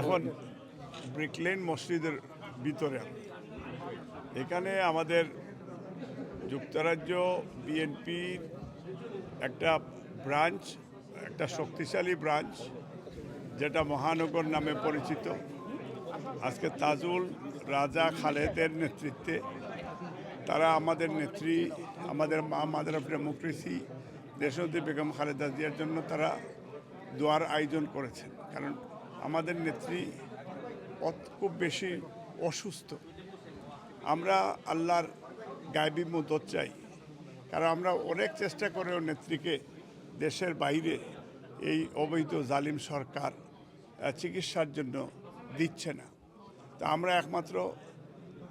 এখন ব্রিকলেন মসজিদের ভিতরে। এখানে আমাদের যুক্তরাজ্য বিএনপির একটা ব্রাঞ্চ, একটা শক্তিশালী ব্রাঞ্চ, যেটা মহানগর নামে পরিচিত। আজকে তাজুল রাজা খালেদের নেতৃত্বে তারা আমাদের নেত্রী, আমাদের মা, মাদার অফ ডেমোক্রেসি, দেশনেত্রী বেগম খালেদা জিয়ার জন্য তারা দোয়ার আয়োজন করেছেন। কারণ আমাদের নেত্রী খুব বেশি অসুস্থ। আমরা আল্লাহর গায়েবী মদত চাই। কারণ আমরা অনেক চেষ্টা করেও নেত্রীকে দেশের বাইরে এই অবৈধ জালিম সরকার চিকিৎসার জন্য দিচ্ছে না। তা আমরা একমাত্র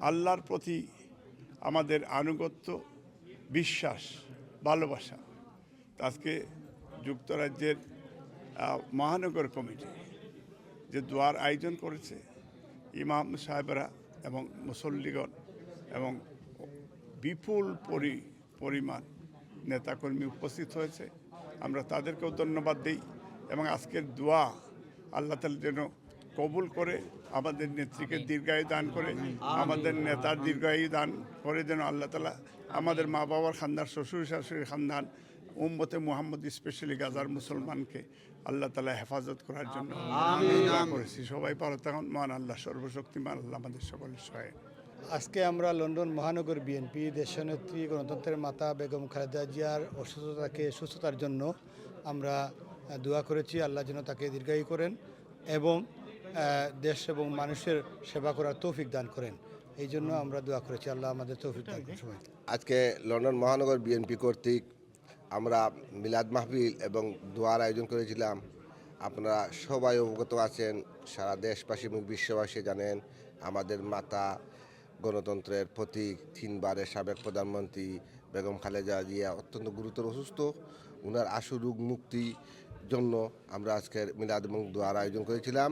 আল্লাহর প্রতি আমাদের আনুগত্য, বিশ্বাস, ভালোবাসা। আজকে যুক্তরাজ্যের মহানগর কমিটি যে দোয়ার আয়োজন করেছে ইমাম সাহেবরা এবং মুসল্লিগণ এবং বিপুল পরি পরিমাণ নেতাকর্মী উপস্থিত হয়েছে। আমরা তাদেরকেও ধন্যবাদ দিই এবং আজকের দোয়া আল্লাহ তালা যেন কবুল করে আমাদের নেত্রীকে দীর্ঘায়ু দান করে আমাদের নেতার দীর্ঘায়ু দান করে যেন আল্লাহ তালা আমাদের মা বাবার খানদান শ্বশুর শাশুড়ির খানদান উম্মতে মোহাম্মদ স্পেশালি গাজার মুসলমানকে আল্লাহ তালা হেফাজত করার জন্য করেছি। সবাই পারো তখন। মহান আল্লাহ সর্বশক্তিমান আল্লাহ আমাদের সকলের সহায়। আজকে আমরা লন্ডন মহানগর বিএনপি দেশনেত্রী গণতন্ত্রের মাতা বেগম খালেদা জিয়ার অসুস্থতাকে সুস্থতার জন্য আমরা দোয়া করেছি। আল্লাহ যেন তাকে দীর্ঘায়ু করেন এবং দেশ এবং মানুষের সেবা করার তৌফিক দান করেন। এই জন্য আমরা দোয়া করেছি। আল্লাহ আমাদের তৌফিক দান করেন আজকে লন্ডন মহানগর বিএনপি কর্তৃক আমরা মিলাদ মাহফিল এবং দোয়ার আয়োজন করেছিলাম। আপনারা সবাই অবগত আছেন, সারা দেশবাসী এবং বিশ্ববাসী জানেন, আমাদের মাতা গণতন্ত্রের প্রতীক, তিনবারের সাবেক প্রধানমন্ত্রী বেগম খালেদা জিয়া অত্যন্ত গুরুতর অসুস্থ। ওনার আশু রোগ মুক্তি জন্য আমরা আজকের মিলাদ এবং দোয়ার আয়োজন করেছিলাম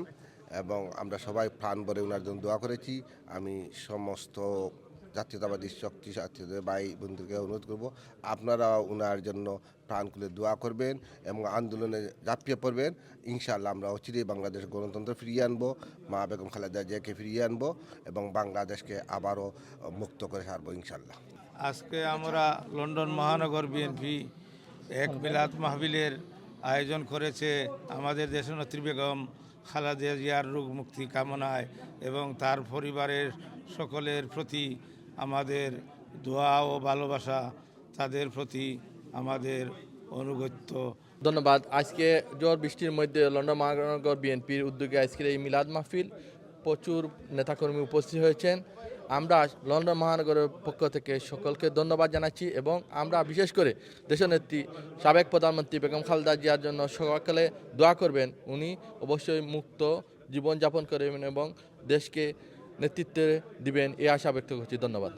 এবং আমরা সবাই প্রাণ ভরে ওনার জন্য দোয়া করেছি। আমি সমস্ত জাতীয়তাবাদী শক্তি ভাই বন্ধুকে অনুরোধ করব, আপনারা ওনার জন্য প্রাণ খুলে দোয়া করবেন এবং আন্দোলনে ঝাঁপিয়ে পড়বেন। ইনশাআল্লাহ আমরা অচিরেই বাংলাদেশ গণতন্ত্র ফিরিয়ে আনব, মা বেগম খালেদা জিয়াকে ফিরিয়ে আনব এবং বাংলাদেশকে আবারও মুক্ত করে ছাড়বো ইনশাআল্লাহ। আজকে আমরা লন্ডন মহানগর বিএনপি এক মিলাদ মাহবিলের আয়োজন করেছে। আমাদের দেশের দেশনেত্রী বেগম খালেদা জিয়ার রোগ মুক্তি কামনায় এবং তার পরিবারের সকলের প্রতি আমাদের দোয়া ও ভালোবাসা তাদের প্রতি আমাদের অনুগত্য ধন্যবাদ। আজকে ঝড় বৃষ্টির মধ্যে লন্ডন মহানগর বিএনপির উদ্যোগে আজকের এই মিলাদ মাহফিল প্রচুর নেতাকর্মী উপস্থিত হয়েছেন। আমরা লন্ডন মহানগরের পক্ষ থেকে সকলকে ধন্যবাদ জানাচ্ছি এবং আমরা বিশেষ করে দেশের দেশনেত্রী, সাবেক প্রধানমন্ত্রী বেগম খালেদা জিয়ার জন্য সকালে দোয়া করবেন। উনি অবশ্যই মুক্ত জীবনযাপন করবেন এবং দেশকে নেতৃত্বে দিবেন, এই আশা ব্যক্ত করছি। ধন্যবাদ।